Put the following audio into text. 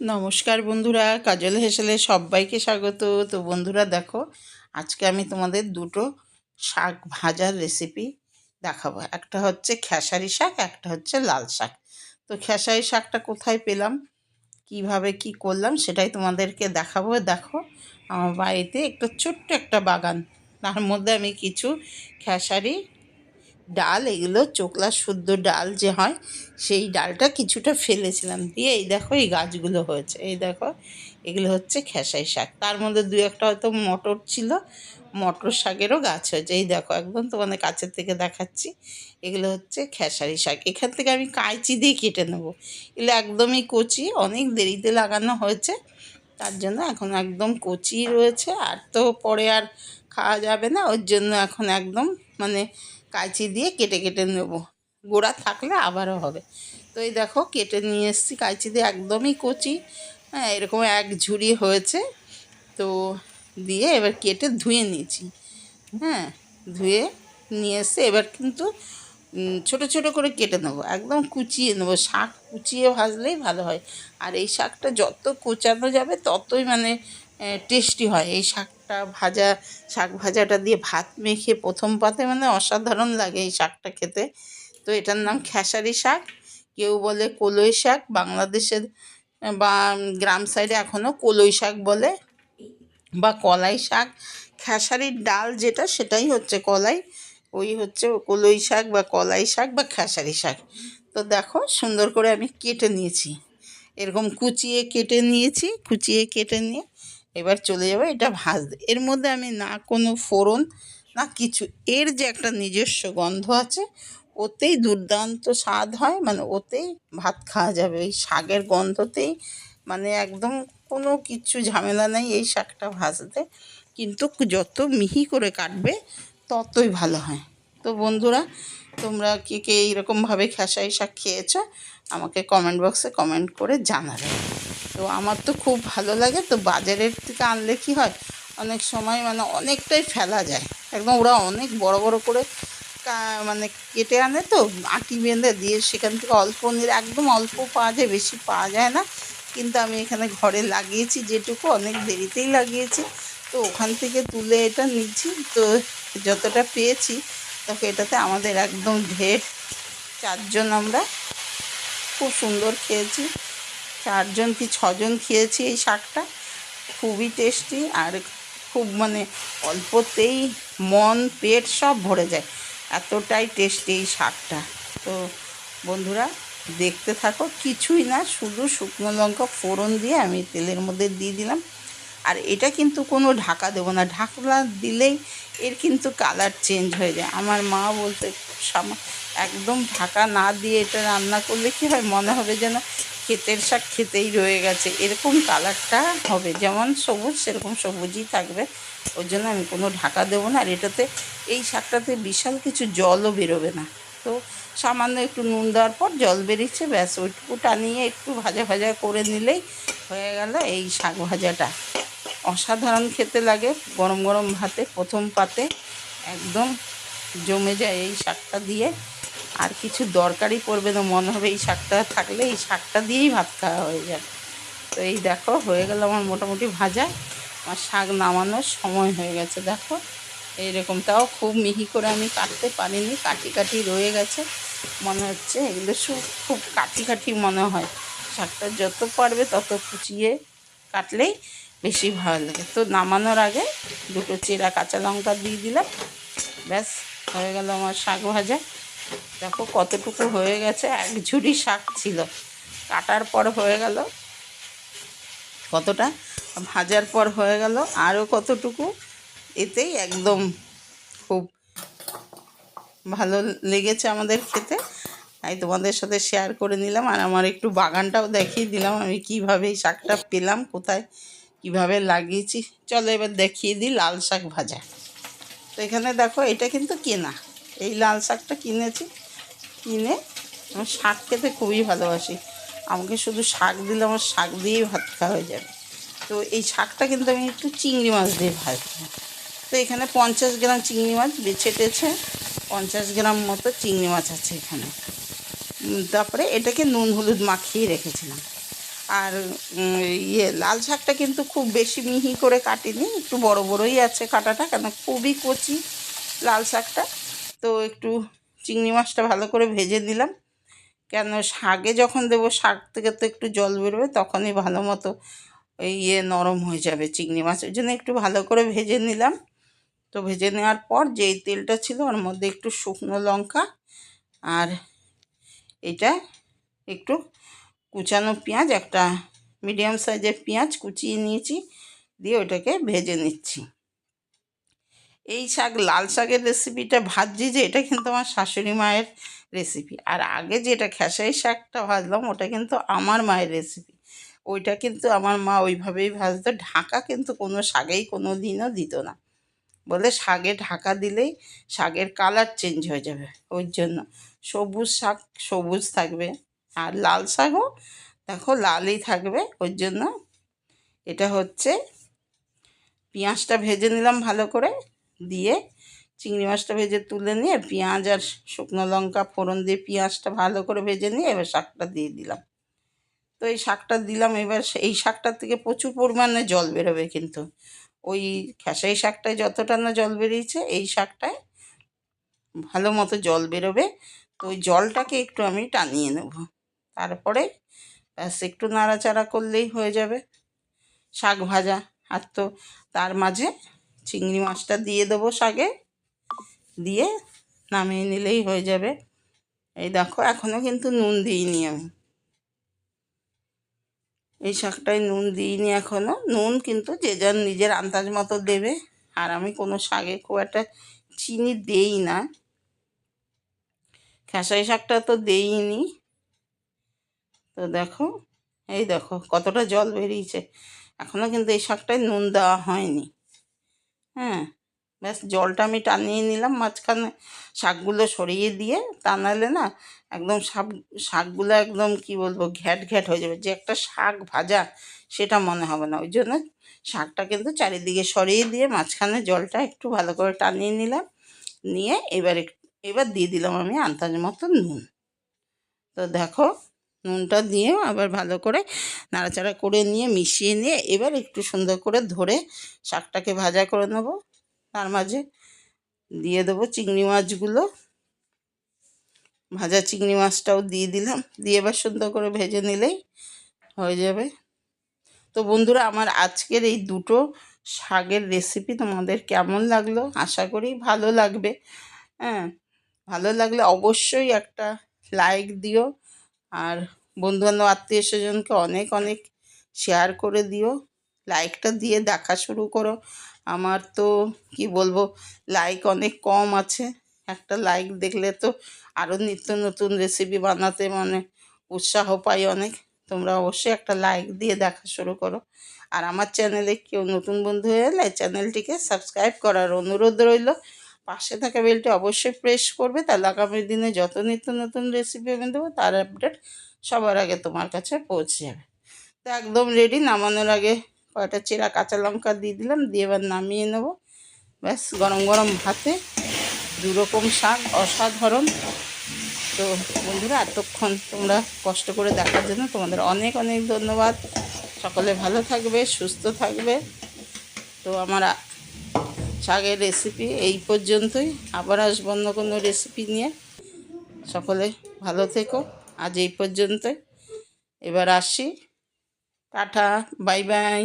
নমস্কার বন্ধুরা, কাজল হেসেলে সবাইকে স্বাগত। তো বন্ধুরা দেখো, আজকে আমি তোমাদের দুটো শাক ভাজার রেসিপি দেখাবো। একটা হচ্ছে খেসারি শাক, একটা হচ্ছে লাল শাক। তো খেসারি শাকটা কোথায় পেলাম, কীভাবে কি করলাম সেটাই তোমাদেরকে দেখাবো। দেখো, আমার বাড়িতে একটা ছোট্ট একটা বাগান, তার মধ্যে আমি কিছু খেসারি ডাল, এগুলো চোকলা শুদ্ধ ডাল যে হয়, সেই ডালটা কিছুটা ফেলেছিলাম। দিয়ে এই দেখো এই গাছগুলো হয়েছে। এই দেখো, এগুলো হচ্ছে খেসাই শাক। তার মধ্যে দু একটা হয়তো মটর ছিল, মটর শাকেরও গাছ হয়েছে। এই দেখো, একদম তোমাদের কাছের থেকে দেখাচ্ছি। এগুলো হচ্ছে খেসারি শাক। এখান থেকে আমি কাঁচি দিয়ে কেটে নেব। এগুলো একদমই কচি, অনেক দেরিতে লাগানো হয়েছে। তার জন্য এখন একদম কচি রয়েছে। আর তো পরে আর খাওয়া যাবে না। ওর জন্য এখন একদম মানে কাঁচি দিয়ে কেটে কেটে নেব। গোড়া থাকলে আবারও হবে। তো এই দেখো কেটে নিয়ে এসেছি, কাঁচি দিয়ে একদমই কচি। হ্যাঁ এরকম এক ঝুড়ি হয়েছে। তো দিয়ে এবার কেটে ধুয়ে নিয়েছি। হ্যাঁ ধুয়ে নিয়ে এসে এবার কিন্তু ছোট ছোট করে কেটে নেব। একদম কুচিয়ে নেব। শাক কুচিয়ে ভাজলেই ভালো হয়। আর এই শাকটা যত কোচানো যাবে, ততই মানে টেস্টি হয়। এই শাকটা ভাজা, শাক ভাজাটা দিয়ে ভাত মেখে প্রথম পাতে মানে অসাধারণ লাগে এই শাকটা খেতে। তো এটার নাম খেসারি শাক। কেউ বলে কলই শাক। বাংলাদেশের বা গ্রাম সাইডে এখনও কলই শাক বলে বা কলাই শাক। খেসারির ডাল যেটা, সেটাই হচ্ছে কলাই। ওই হচ্ছে কলই শাক বা কলাই শাক বা খেসারি শাক। তো দেখো, সুন্দর করে আমি কেটে নিয়েছি। এরকম কুচিয়ে কেটে নিয়েছি, কুচিয়ে কেটে নিয়ে এবার চলে যাব, এটা ভাজতে। এর মধ্যে আমি না কোনো ফোড়ন, না কিছু, এর যে একটা নিজস্ব গন্ধ আছে, ওতেই দুর্দান্ত স্বাদ হয় মানে ওতেই ভাত খাওয়া যাবে। ওই শাকের গন্ধতেই মানে একদম কোনো কিছু ঝামেলা নেই এই শাকটা ভাজতে, কিন্তু যত মিহি করে কাটবে, ততই ভালো হয়। তো বন্ধুরা, তোমরা কে কে এইরকমভাবে খেসাই শাক খেয়েছো, আমাকে কমেন্ট বক্সে কমেন্ট করে জানাবে। তো আমার তো খুব ভালো লাগে। তো বাজারের থেকে আনলে কি হয়? অনেক সময় মানে অনেকটাই ফেলা যায়। একদম ওরা অনেক বড় বড় করে মানে কেটে আনে তো, আটি বেঁধে দিয়ে সেখান থেকে অল্প নিলে একদম অল্প পাওয়া যায়, বেশি পাওয়া যায় না। কিন্তু আমি এখানে ঘরে লাগিয়েছি যেটুকু, অনেক দেরিতেই লাগিয়েছি। তো ওখান থেকে তুলে এটা নিচ্ছি। তো যতটা পেয়েছি তখন এটাতে আমাদের একদম ঢের চারজন আমরা খুব সুন্দর খেয়েছি। চারজন কি ছজন খেয়েছি এই শাকটা? খুবই টেস্টি আর খুব মানে অল্পতেই মন, পেট সব ভরে যায়। এতটাই টেস্টি এই শাকটা। তো বন্ধুরা, দেখতে থাকো, কিছুই না, শুধু শুকনো লঙ্কা ফোড়ন দিয়ে আমি তেলের মধ্যে দিয়ে দিলাম। আর এটা কিন্তু কোনো ঢাকা দেবো না। ঢাকনা দিলেই এর কিন্তু কালার চেঞ্জ হয়ে যায়। আমার মা বলতে একদম ঢাকা না দিয়ে এটা রান্না করলে কী হয়? মনে হবে যেন ক্ষেতের শাক খেতেই রয়ে গেছে। এরকম কালারটা হবে। যেমন সবুজ, সেরকম সবুজই থাকবে। ওই জন্য আমি কোনো ঢাকা দেবো না। আর এটাতে এই শাকটাতে বিশাল কিছু জলও বেরোবে না। তো সামান্য একটু নুন দেওয়ার পর জল বেরিয়েছে। ব্যাস ওইটুকু টানিয়ে একটু ভাজা ভাজা করে নিলেই হয়ে গেল এই শাক ভাজাটা। অসাধারণ খেতে লাগে গরম গরম ভাতে, প্রথম পাতে। একদম জমে যায় এই শাকটা দিয়ে। আর কিছু দরকারই পড়বে না, মনে হবে এই শাকটা থাকলে এই শাকটা দিয়েই ভাত খাওয়া হয়ে যাবে। তো এই দেখো, হয়ে গেল আমার মোটামুটি ভাজা। আমার শাক নামানোর সময় হয়ে গেছে, দেখো। এইরকম তাও খুব মিহি করে আমি কাটতে পারিনি কাটি কাটি রয়ে গেছে। মনে হচ্ছে এগুলো খুব কাটি কাটি মনে হয়। শাকটা যত পারবে তত কুচিয়ে কাটলেই বেশি ভালো লাগে। তো নামানোর আগে দুটো চেরা কাঁচা লঙ্কা দিয়ে দিলাম। ব্যাস, হয়ে গেল আমার শাক ভাজা। দেখো কতটুকু হয়ে গেছে, এক ঝুড়ি শাক ছিল। কাটার পর হয়ে গেল। কতটা? ভাজার পর হয়ে গেল। আরও কতটুকু? এতেই একদম খুব ভালো লেগেছে আমাদের খেতে। তাই তোমাদের সাথে শেয়ার করে নিলাম। আর আমার একটু বাগানটাও দেখিয়ে দিলাম আমি কীভাবে এই শাকটা পেলাম, কোথায় কীভাবে লাগিয়েছি। চলো এবার দেখিয়ে দিই লাল শাক ভাজা। তো এখানে দেখো, এটা কিন্তু কেনা। এই লাল শাকটা কিনেছি। কিনে আমার শাক খেতে খুবই ভালোবাসি। আমাকে শুধু শাক দিলে আমার শাক দিয়েই ভাত খাওয়া হয়ে যাবে। তো এই শাকটা কিন্তু আমি একটু চিংড়ি মাছ দিয়ে ভাজবো তো এখানে পঞ্চাশ গ্রাম চিংড়ি মাছ বেছে টেছে, পঞ্চাশ গ্রাম মতো চিংড়ি মাছ আছে এখানে। তারপরে এটাকে নুন হলুদ মাখিয়ে রেখেছিলাম। আর ইয়ে লাল শাকটা কিন্তু খুব বেশি মিহি করে কাটিনি, একটু বড় বড়ই আছে কাটাটা, কেন খুবই কচি লাল শাকটা। তো একটু চিংড়ি মাছটা ভালো করে ভেজে দিলাম কেন শাকে যখন দেবো, শাক থেকে তো একটু জল বেরোবে, তখনই ভালো মতো ওই ইয়ে নরম হয়ে যাবে চিংড়ি মাছ। ওই জন্য একটু ভালো করে ভেজে নিলাম। তো ভেজে নেওয়ার পর যেই তেলটা ছিল, ওর মধ্যে একটু শুকনো লঙ্কা আর এটা একটু কুচানো পেঁয়াজ, একটা মিডিয়াম সাইজের পেঁয়াজ কুচিয়ে নিয়েছি, দিয়ে ওটাকে ভেজে নিচ্ছি। এই শাক, লাল শাকের রেসিপিটা ভাজছি যে, এটা কিন্তু আমার শাশুড়ি মায়ের রেসিপি আর আগে যেটা খেসাই শাকটা ভাজলাম, ওটা কিন্তু আমার মায়ের রেসিপি ওইটা কিন্তু আমার মা ওইভাবেই ভাজতো। ঢাকা কিন্তু কোনো শাকেই কোনো দিনও দিত না। বলে শাকে ঢাকা দিলেই শাকের কালার চেঞ্জ হয়ে যাবে। ওই জন্য সবুজ শাক সবুজ থাকবে। আর লাল শাকও দেখো লালই থাকবে। ওই জন্য এটা হচ্ছে পেঁয়াজটা ভেজে নিলাম ভালো করে। দিয়ে চিংড়ি মাছটা ভেজে তুলে নিয়ে পেঁয়াজ আর শুকনো লঙ্কা ফোড়ন দিয়ে পেঁয়াজটা ভালো করে ভেজে নিয়ে এবার শাকটা দিয়ে দিলাম। তো এই শাকটা দিলাম, এবার এই শাকটার থেকে প্রচুর পরিমাণে জল বেরোবে কিন্তু। ওই খেসারি শাকটায় যতটা না জল বেরিয়েছে, এই শাকটায় ভালো মতো জল বেরোবে। তো ওই জলটাকে একটু আমি টানিয়ে নেব। তারপরে ব্যাস, একটু নাড়াচাড়া করলেই হয়ে যাবে। শাক ভাজা, আর তো তার মাঝে চিংড়ি মাছটা দিয়ে দেবো শাকে। দিয়ে নামিয়ে নিলেই হয়ে যাবে। এই দেখো এখনও কিন্তু নুন দিইনি আমি। এই শাকটায় নুন দিইনি এখনও নুন কিন্তু যে যার নিজের আন্দাজ মতো দেবে। আর আমি কোনো শাকে খুব একটা চিনি দেই না। খেসারি শাকটা তো দেইনি। তো দেখো, এই দেখো, কতটা জল বেরিয়েছে। এখনও কিন্তু এই শাকটায় নুন দেওয়া হয়নি। হ্যাঁ ব্যাস জলটা আমি টানিয়ে নিলাম, মাঝখানে শাকগুলো সরিয়ে দিয়ে তা নাহলে না একদম শাক শাকগুলো একদম কি বলব, ঘ্যাট ঘ্যাট হয়ে যাবে। যে একটা শাক ভাজা সেটা মনে হবে না। ওই জন্য শাকটা কিন্তু চারিদিকে সরিয়ে দিয়ে মাঝখানে জলটা একটু ভালো করে টানিয়ে নিলাম। নিয়ে এবার এবার দিয়ে দিলাম আমি আন্দাজ মতো নুন। তো দেখো নুনটা দিয়ে আবার ভালো করে নাড়াচাড়া করে নিয়ে, মিশিয়ে নিয়ে এবার একটু সুন্দর করে ধরে শাকটাকে ভাজা করে নেব। তার মাঝে দিয়ে দেবো চিংড়ি মাছগুলো। ভাজা চিংড়ি মাছটাও দিয়ে দিলাম। দিয়ে এবার সুন্দর করে ভেজে নিলেই হয়ে যাবে। তো বন্ধুরা, আমার আজকের এই দুটো শাকের রেসিপি তোমাদের কেমন লাগল? আশা করি ভালো লাগবে। হ্যাঁ ভালো লাগলে অবশ্যই একটা লাইক দিও। আর বন্ধুবান্ধব, আত্মীয় স্বজনকে অনেক অনেক শেয়ার করে দিও। লাইকটা দিয়ে দেখা শুরু করো। আমার তো, কি বলব লাইক অনেক কম আছে। একটা লাইক দেখলে তো আরও নিত্য নতুন রেসিপি বানাতে মানে উৎসাহ পাই অনেক। তোমরা অবশ্যই একটা লাইক দিয়ে দেখা শুরু করো। আর আমার চ্যানেলে কেউ নতুন বন্ধু হয়ে চ্যানেলটিকে সাবস্ক্রাইব করার অনুরোধ রইল। পাশে থাকা বেলটি অবশ্যই প্রেস করবে। তাহলে আগামী দিনে যত নিত্য নতুন রেসিপি আমি দেবো, তার আপডেট সবার আগে তোমার কাছে পৌঁছে যাবে। তো একদম রেডি নামানোর আগে কয়টা চেরা কাঁচা লঙ্কা দিয়ে দিলাম, দিয়ে এবার নামিয়ে নেব। ব্যাস, গরম গরম ভাতে দু রকম শাক অসাধারণ। তো বন্ধুরা, এতক্ষণ তোমরা কষ্ট করে দেখার জন্য তোমাদের অনেক অনেক ধন্যবাদ। সকলে ভালো থাকবে, সুস্থ থাকবে। তো আমার শাকের রেসিপি এই পর্যন্তই। আবার আসব অন্য কোনো রেসিপি নিয়ে। সকলে ভালো থেকো। আজ এই পর্যন্তই। এবার আসি। Tata, bye bye.